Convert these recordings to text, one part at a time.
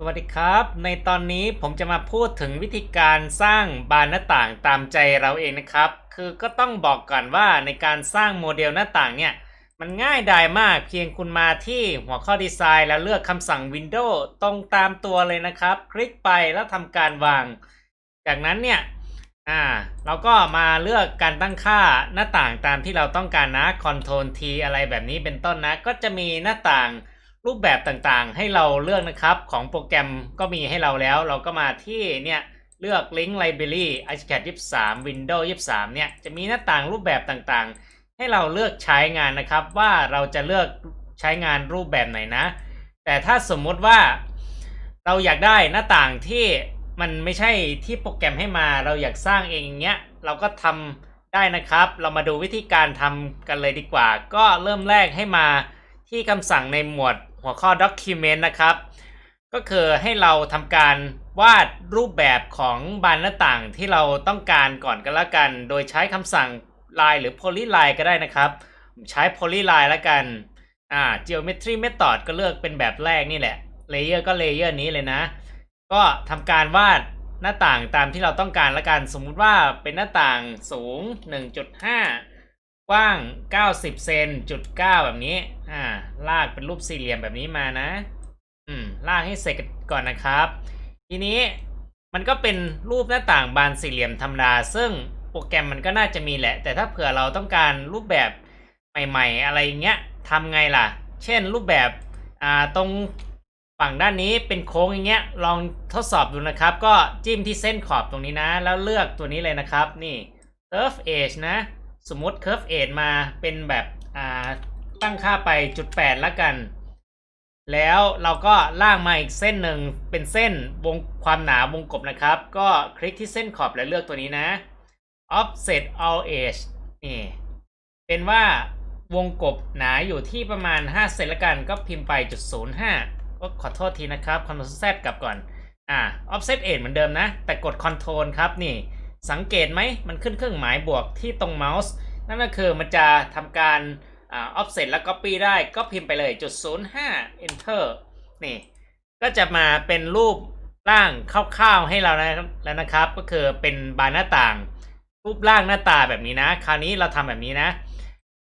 สวัสดีครับ ในตอนนี้ผมจะมาพูดถึงวิธีการสร้างบานหน้าต่างตามใจเราเองนะครับ คือก็ต้องบอกก่อนว่าในการสร้างโมเดลหน้าต่างเนี่ย มันง่ายดายมากเพียงคุณมาที่หัวข้อดีไซน์แล้วเลือกคำสั่ง Windows ตรงตามตัวเลยนะครับ คลิกไปแล้วทำการวาง จากนั้นเนี่ยอ่าเราก็มาเลือกการตั้งค่าหน้าต่างตามที่เราต้องการนะ Ctrl T อะไรแบบนี้เป็นต้นนะ ก็จะมีหน้าต่าง รูปแบบต่างๆ ให้เราเลือกนะครับ ของโปรแกรมก็มีให้เราแล้ว เราก็มาที่เนี่ยเลือก Link Library iCAD 23 Windows 23 เนี่ยจะมีหน้าต่างรูปแบบต่างๆ ให้เราเลือกใช้งานนะครับ ว่าเราจะเลือกใช้งานรูปแบบไหนนะ แต่ถ้าสมมติว่าเราอยากได้หน้าต่างที่มันไม่ใช่ที่โปรแกรมให้มาเราอยากสร้างเองอย่างเงี้ยเราก็ทำได้นะครับ เรามาดูวิธีการทำกันเลยดีกว่า ก็เริ่มแรกให้มาที่คำสั่งในหมวด หัวข้อ document นะครับ ก็คือให้เราทำการวาดรูปแบบของบานหน้าต่างที่เราต้องการก่อนกันละกัน โดยใช้คำสั่ง line หรือ polyline ก็ได้นะครับ ผมใช้ polyline ละกันอ่า geometry method ก็เลือกเป็นแบบแรกนี่แหละ layer ก็ layer นี้เลยนะ ก็ทำการวาดหน้าต่างตามที่เราต้องการละกัน สมมุติว่าเป็นหน้าต่างสูง 1.5 กว้าง 90 เซนจุด9แบบนี้ อ่า ลากเป็นรูปสี่เหลี่ยมแบบนี้มานะ อืม ลากให้เสร็จก่อนนะครับ ทีนี้มันก็เป็นรูปหน้าต่างบานสี่เหลี่ยมธรรมดา ซึ่งโปรแกรมมันก็น่าจะมีแหละ แต่ถ้าเผื่อเราต้องการรูปแบบใหม่ ๆ อะไรเงี้ยทำไงล่ะ เช่นรูปแบบ อ่า ตรงฝั่งด้านนี้เป็นโค้งอย่างเงี้ย ลองทดสอบดูนะครับ ก็จิ้มที่เส้นขอบตรงนี้นะ แล้วเลือกตัวนี้เลยนะครับ นี่ curve edge นะ สมมติ curve edge มาเป็นแบบอ่าตั้งค่าไปจุด8แล้วกัน แล้วเราก็ล่างมาอีกเส้นหนึ่งเป็นเส้นวงความหนาวงกบนะครับ ก็คลิกที่เส้นขอบแล้วเลือกตัวนี้นะ offset all edge นี่เป็นว่าวงกบหนาอยู่ที่ประมาณ 5 เซนละกันก็พิมพ์ไปจุด05ก็ขอโทษทีนะครับ Ctrl Z กลับก่อน อ่า offset edge เหมือนเดิมนะ แต่กด Ctrl ครับนี่ สังเกตไหมมันขึ้นเครื่องหมายบวกที่ตรงเมาส์ นั่นก็คือมันจะทำการอ่า offset แล้ว copy ได้ก็พิมพ์ไปเลยจุด05 enter นี่ก็จะมาเป็นรูปร่างคร่าวๆให้เรานะแล้วนะครับ ก็คือเป็นบานหน้าต่าง รูปร่างหน้าตาแบบนี้นะ คราวนี้เราทำแบบนี้นะ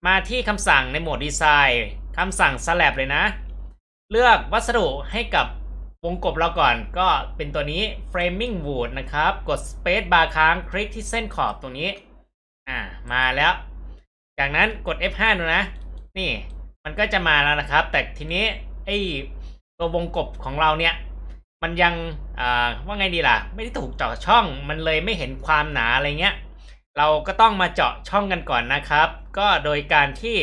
มาที่คำสั่งในโหมดดีไซน์คำสั่ง slab เลยนะ เลือกวัสดุให้กับ วงกบเราก่อนก็เป็นตัวนี้ framing wood นะครับ กด space bar ค้างคลิกที่เส้นขอบตรงนี้ อ่า มาแล้ว จากนั้นกด F5 ดูนะ นี่ มันก็จะมาแล้วนะครับ แต่ทีนี้ไอ้ตัววงกบของเราเนี่ย มันยังอ่าว่าไงดีล่ะ ไม่ได้ถูกเจาะช่อง มันเลยไม่เห็นความหนาอะไรเงี้ย เราก็ต้องมาเจาะช่องกันก่อนนะครับ ก็โดยการที่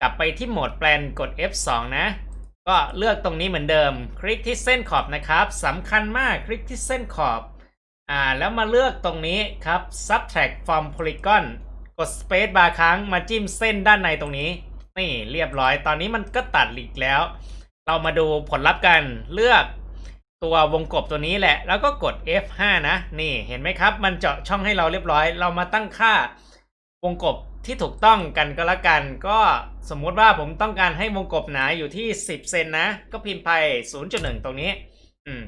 กลับไปที่โหมดแปลนกด F2 นะ ก็เลือกตรงนี้เหมือนเดิม คลิกที่เส้นขอบนะครับสำคัญมากคลิกที่เส้นขอบอ่าแล้วมาเลือกตรงนี้ครับ subtract from polygon กด space bar ค้างมาจิ้มเส้นด้านในตรงนี้ นี่เรียบร้อย ตอนนี้มันก็ตัดหลีกแล้ว เรามาดูผลลัพธ์กันเลือกตัววงกบตัวนี้แหละ แล้วก็กด F5 นะ นี่เห็นไหมครับ มันเจาะช่องให้เราเรียบร้อย เรามาตั้งค่าวงกบ ที่ถูกต้องกันก็แล้วกัน ก็สมมุติว่าผมต้องการให้วงกบหนาอยู่ที่ 10 เซนนะ ก็พิมพ์ไป 0.1 ตรงนี้ อืม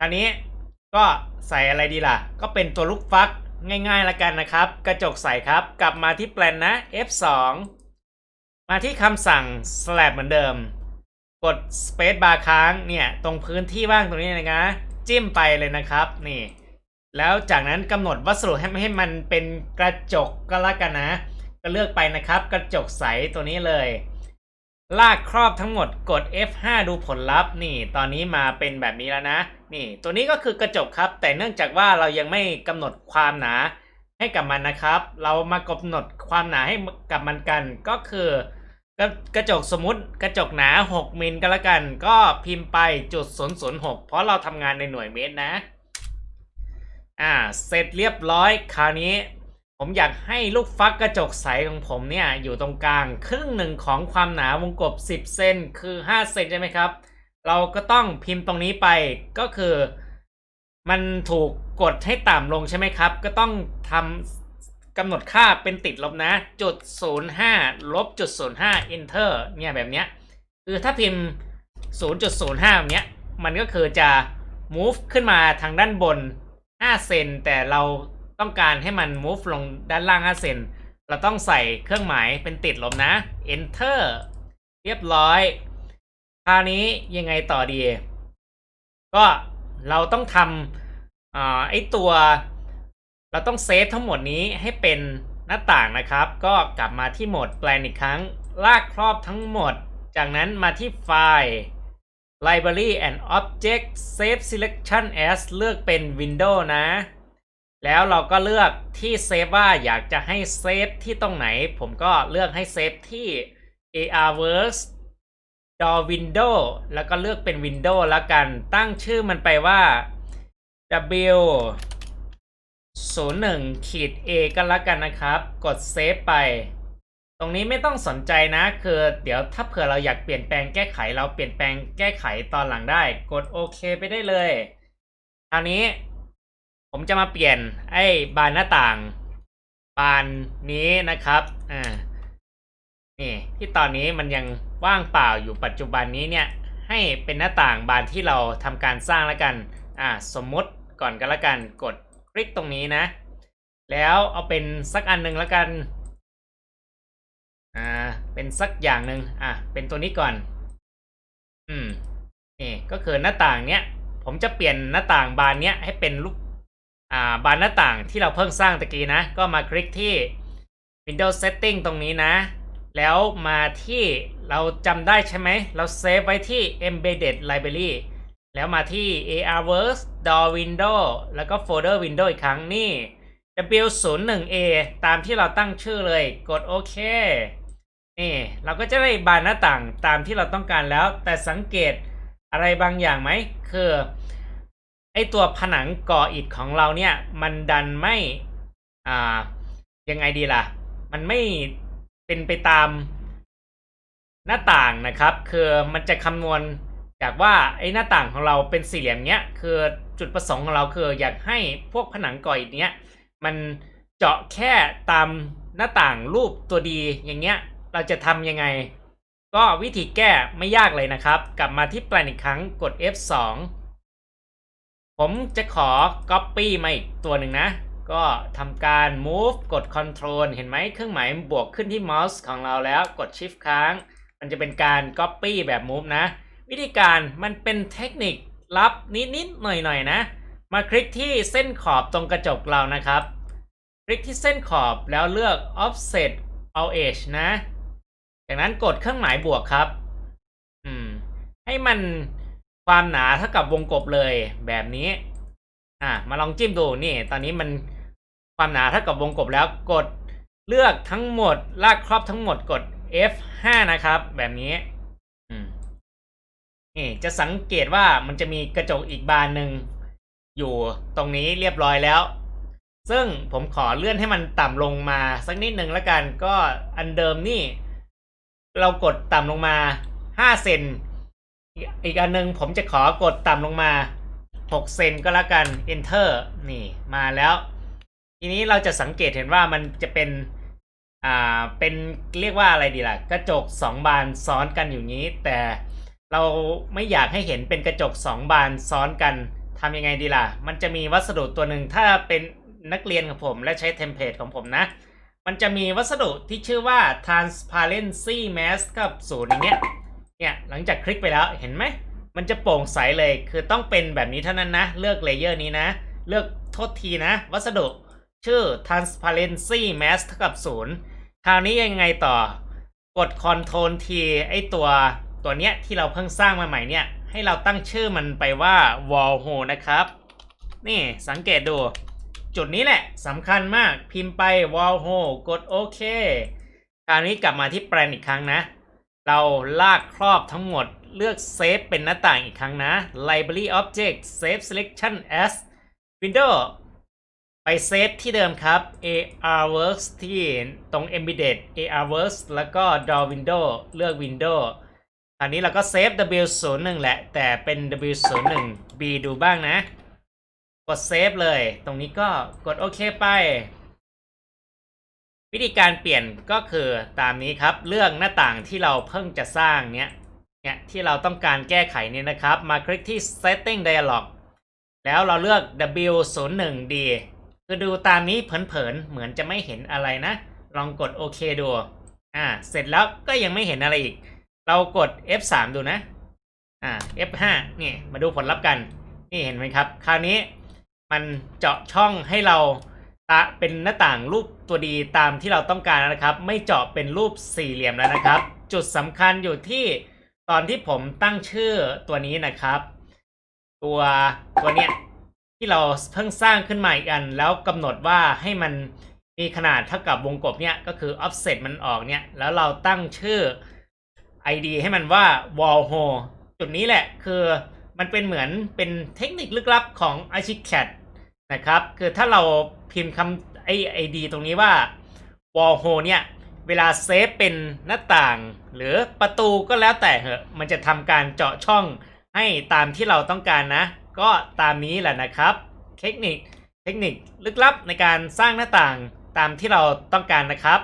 อันนี้ก็ใส่อะไรดีล่ะ ก็เป็นตัวลูกฟักง่ายๆละกันนะครับ กระจกใส่ครับ กลับมาที่แปลนนะ F2 มาที่คำสั่ง slab เหมือนเดิม กด space bar ค้างเนี่ย ตรงพื้นที่ว่างตรงนี้นะ จิ้มไปเลยนะครับ นี่ แล้วจากนั้นกำหนดวัสดุให้ให้มันเป็นกระจกก็แล้วกันนะ ก็เลือกไปนะครับ กระจกใสตัวนี้เลย ลากครอบทั้งหมดกด F5 ดูผลลัพธ์นี่ ตอนนี้มาเป็นแบบนี้แล้วนะ นี่ ตัวนี้ก็คือกระจกครับ แต่เนื่องจากว่าเรายังไม่กำหนดความหนาให้กับมันนะครับ เรามากำหนดความหนาให้กับมันกัน ก็คือกระกระจกสมมติกระจกหนา 6มิลก็แล้วกัน ก็พิมพ์ไปจุด006เพราะเราทำงานในหน่วยเมตรนะ อ่า เสร็จเรียบร้อยคราวนี้ ผมอยากให้ลูกฟักกระจกใสของผมเนี่ยอยู่ตรงกลางครึ่งหนึ่งของความหนาวงกบ 10 เซนคือ 5 เซนใช่ไหมครับ เราก็ต้องพิมพ์ตรงนี้ไปก็คือ มันถูกกดให้ต่ำลงใช่ไหมครับ ก็ต้องทำกำหนดค่าเป็นติดลบนะจุด05ลบจุด05 enter เนี่ยแบบเนี้ยคือถ้าพิมพ์ 0.05แบบเนี้ยมันก็คือจะ move ขึ้นมาทางด้านบน 5 เซนแต่เราต้องการให้มัน move ลงด้านล่าง 5 เซนเราต้องใส่เครื่องหมายเป็นติดลบนะ enter เรียบร้อย คราวนี้ยังไงต่อดี ก็เราต้องทำอ่าไอตัว เราต้องเซฟทั้งหมดนี้ให้เป็นหน้าต่างนะครับ ก็กลับมาที่โหมดแปลนอีกครั้ง ลากครอบทั้งหมด จากนั้นมาที่ไฟล์ Library and Object Save Selection as เลือกเป็น Window นะ แล้วเราก็เลือกที่เซฟว่าอยากจะให้เซฟที่ตรงไหน ผมก็เลือกให้เซฟที่ ARWorks Door Window แล้วก็เลือกเป็น Window แล้วกัน ตั้งชื่อมันไปว่า W 01ขีด A ก็แล้วกันนะครับ กดเซฟไป ตรงนี้ไม่ต้องสนใจนะ คือเดี๋ยวถ้าเผื่อเราอยากเปลี่ยนแปลงแก้ไขเราเปลี่ยนแปลงแก้ไขตอนหลังได้ กดโอเคไปได้เลยคราวนี้ผมจะมาเปลี่ยนไอ้บานหน้าต่าง บานนี้นะครับอ่านี่ที่ตอนนี้มันยังว่างเปล่าอยู่ปัจจุบันนี้เนี่ยให้เป็นหน้าต่างบานที่เราทำการสร้างแล้วกันอ่าสมมติก่อนกันแล้วกันกดคลิกตรงนี้นะ แล้วเอาเป็นสักอันหนึ่งแล้วกัน เป็นสักอย่างหนึ่งอะเป็นตัวนี้ก่อน อืมนี่ก็คือหน้าต่างเนี้ย ผมจะเปลี่ยนหน้าต่างบานเนี้ยให้เป็นรูปอ่าบานหน้าต่างที่เราเพิ่งสร้างตะกี้นะ ก็มาคลิกที่ Windows Setting ตรงนี้นะ แล้วมาที่เราจำได้ใช่ไหม เราเซฟไว้ที่ Embedded Library แล้วมาที่ ARWorks Door Window แล้วก็ Folder Window อีกครั้งนี่ W01A ตามที่เราตั้งชื่อเลย กดโอเค นี่เราก็จะได้บานหน้าต่างตามที่เราต้องการแล้ว แต่สังเกตอะไรบางอย่างไหมคือไอตัวผนังก่ออิฐของเราเนี่ยมันดันไม่อ่ายังไงดีล่ะ มันไม่เป็นไปตามหน้าต่างนะครับ คือมันจะคำนวณจากว่าไอ้หน้าต่างของเราเป็นสี่เหลี่ยมเนี้ยคือจุดประสงค์ของเราคืออยากให้พวกผนังก่ออิฐเนี้ยมันเจาะแค่ตามหน้าต่างรูปตัวดีอย่างเงี้ย เราจะทำยังไง ก็วิธีแก้ไม่ยากเลยนะครับ กลับมาที่แปลนอีกครั้งกด F2 ผมจะขอ Copy มาอีกตัวหนึ่งนะ ก็ทำการ Move กด Control เห็นไหมเครื่องหมายบวกขึ้นที่เมาส์ของเราแล้วกด Shift ค้าง มันจะเป็นการ Copy แบบ Move นะ วิธีการมันเป็นเทคนิคลับนิดๆหน่อยๆนะ มาคลิกที่เส้นขอบตรงกระจกเรานะครับ คลิกที่เส้นขอบแล้วเลือก offset all edge นะ จากนั้นกดเครื่องหมายบวกครับ อืม ให้มันความหนาเท่ากับวงกบเลยแบบนี้ อะ มาลองจิ้มดูนี่ ตอนนี้มันความหนาเท่ากับวงกบแล้วกดเลือกทั้งหมด ลากครอบทั้งหมดกด F5 นะครับ แบบนี้ อืมนี่จะสังเกตว่ามันจะมีกระจกอีกบานหนึ่งอยู่ตรงนี้เรียบร้อยแล้ว ซึ่งผมขอเลื่อนให้มันต่ำลงมาสักนิดหนึ่งแล้วกันก็อันเดิมนี่ เรากดต่ำลงมา5เซนอีกอันหนึงผมจะขอกดต่ำลงมา6เซนก็แล้วกัน enter นี่มาแล้ว ทีนี้เราจะสังเกตเห็นว่ามันจะเป็นอ่าเป็นเรียกว่าอะไรดีล่ะ กระจก2บานซ้อนกันอยู่นี้ แต่เราไม่อยากให้เห็นเป็นกระจก2บานซ้อนกันทำยังไงดีล่ะ มันจะมีวัสดุตัวหนึ่งถ้าเป็นนักเรียนของผมและใช้เทมเพลตของผมนะ มันจะมีวัสดุที่ชื่อว่า transparency mask กับศูนย์อย่างเงี้ย เนี่ยหลังจากคลิกไปแล้วเห็นไหม มันจะโปร่งใสเลย คือต้องเป็นแบบนี้เท่านั้นนะ เลือกเลเยอร์นี้นะ เลือกโทษทีนะ วัสดุชื่อ transparency mask เท่ากับศูนย์คราวนี้ยังไงต่อ กด Control T ไอตัวตัวเนี้ยที่เราเพิ่งสร้างมาใหม่เนี่ย ให้เราตั้งชื่อมันไปว่า wall hole นะครับ นี่สังเกตดู จุดนี้แหละสำคัญมากพิมพ์ไป wall hole กดโอเคคราวนี้กลับมาที่แปลนอีกครั้งนะ เราลากครอบทั้งหมดเลือกเซฟเป็นหน้าต่างอีกครั้งนะ library object save selection as window ไปเซฟที่เดิมครับ ARWorks ที่ตรง embedded ARWorks แล้วก็ door window เลือก window คราวนี้เราก็เซฟ W01 แหละ แต่เป็น W01B ดูบ้างนะ กดเซฟเลย ตรงนี้ก็กดโอเคไป วิธีการเปลี่ยนก็คือตามนี้ครับเลือกหน้าต่างที่เราเพิ่งจะสร้างเนี้ยเนี่ยที่เราต้องการแก้ไขเนี่ยนะครับ มาคลิกที่ setting dialog แล้วเราเลือก W01D คือดูตามนี้เผินๆเหมือนจะไม่เห็นอะไรนะ ลองกดโอเคดู อ่า เสร็จแล้วก็ยังไม่เห็นอะไรอีก เรากด F3 ดูนะ อ่า F5 นี่ มาดูผลลัพธ์กัน นี่เห็นไหมครับ คราวนี้ มันเจาะช่องให้เราตะเป็นหน้าต่างรูปตัวดีตามที่เราต้องการนะครับ ไม่เจาะเป็นรูปสี่เหลี่ยมแล้วนะครับ จุดสำคัญอยู่ที่ตอนที่ผมตั้งชื่อตัวนี้นะครับ ตัวตัวเนี้ยที่เราเพิ่งสร้างขึ้นมาอีกอัน แล้วกำหนดว่าให้มันมีขนาดเท่ากับวงกบเนี่ยก็คือ offset มันออกเนี่ย แล้วเราตั้งชื่อ ID ให้มันว่า wall hole จุดนี้แหละคือ มันเป็นเหมือนเป็นเทคนิคลึกลับของ Archicad นะครับ คือถ้าเราพิมพ์คำไอไอดีตรงนี้ว่า wall hole เนี่ย เวลาเซฟเป็นหน้าต่าง หรือประตูก็แล้วแต่เหอะมันจะทำการเจาะช่องให้ตามที่เราต้องการนะ ก็ตามนี้แหละนะครับ เทคนิคเทคนิคลึกลับในการสร้างหน้าต่างตามที่เราต้องการนะครับ